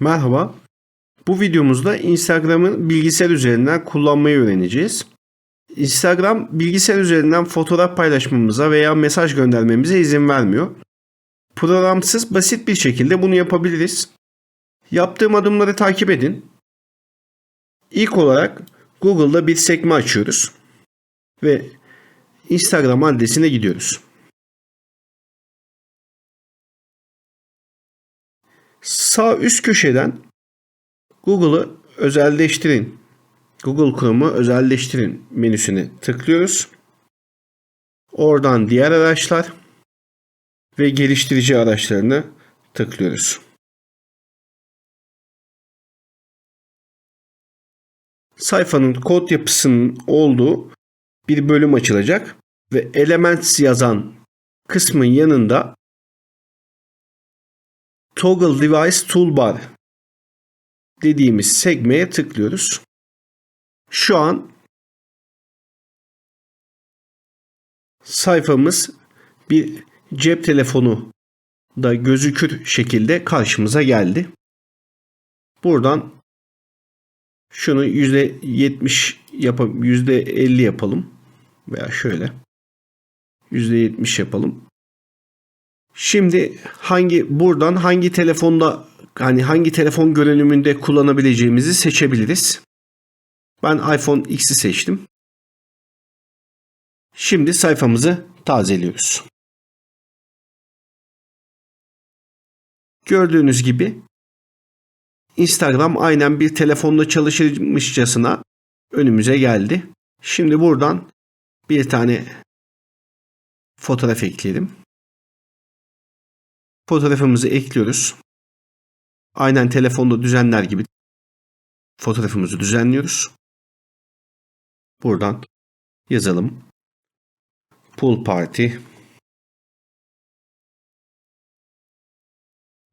Merhaba. Bu videomuzda Instagram'ı bilgisayar üzerinden kullanmayı öğreneceğiz. Instagram bilgisayar üzerinden fotoğraf paylaşmamıza veya mesaj göndermemize izin vermiyor. Programsız basit bir şekilde bunu yapabiliriz. Yaptığım adımları takip edin. İlk olarak Google'da bir sekme açıyoruz ve Instagram adresine gidiyoruz. Sağ üst köşeden Google'ı özelleştirin. Google Chrome'u özelleştirin menüsüne tıklıyoruz. Oradan diğer araçlar ve geliştirici araçlarını tıklıyoruz. Sayfanın kod yapısının olduğu bir bölüm açılacak ve Elements yazan kısmın yanında Toggle Device Toolbar dediğimiz sekmeye tıklıyoruz. Şu an sayfamız bir cep telefonu da gözükür şekilde karşımıza geldi. Buradan şunu %70 yapalım, %50 yapalım veya şöyle %70 yapalım. Şimdi hangi buradan hangi telefonda hani hangi telefon görünümünde kullanabileceğimizi seçebiliriz. Ben iPhone X'i seçtim. Şimdi sayfamızı tazeliyoruz. Gördüğünüz gibi Instagram aynen bir telefonla çalışırmışçasına önümüze geldi. Şimdi buradan bir tane fotoğraf ekleyelim. Fotoğrafımızı ekliyoruz. Aynen telefonda düzenler gibi fotoğrafımızı düzenliyoruz. Buradan yazalım. Pool Party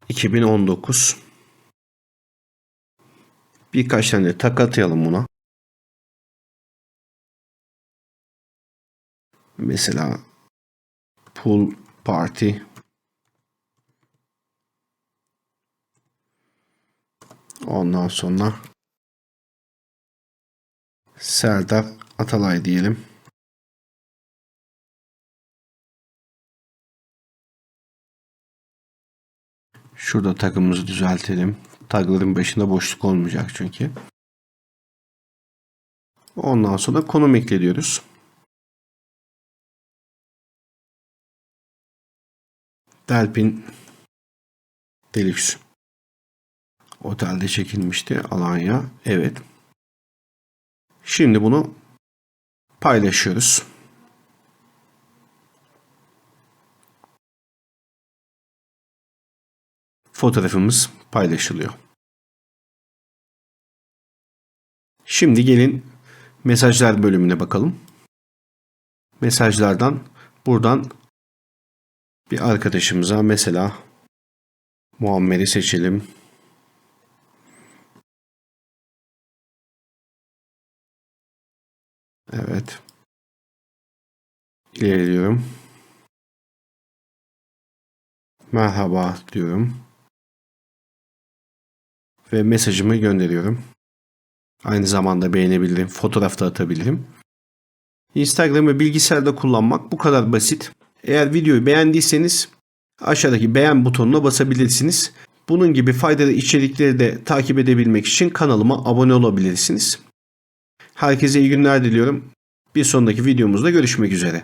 2019 Birkaç tane tak atayalım buna. Mesela Pool Party Ondan sonra Serdar Atalay diyelim. Şurada takımımızı düzeltelim. Tagların başında boşluk olmayacak çünkü. Ondan sonra konum ekliyoruz. Delpin Deluxe. Otelde çekilmişti Alanya. Evet. Şimdi bunu paylaşıyoruz. Fotoğrafımız paylaşılıyor. Şimdi gelin mesajlar bölümüne bakalım. Mesajlardan buradan bir arkadaşımıza mesela Muammer'i seçelim. Evet. İlerliyorum. Merhaba diyorum. Ve mesajımı gönderiyorum. Aynı zamanda beğenebilirim. Fotoğraf da atabilirim. Instagram'ı bilgisayarda kullanmak bu kadar basit. Eğer videoyu beğendiyseniz aşağıdaki beğen butonuna basabilirsiniz. Bunun gibi faydalı içerikleri de takip edebilmek için kanalıma abone olabilirsiniz. Herkese iyi günler diliyorum. Bir sonraki videomuzda görüşmek üzere.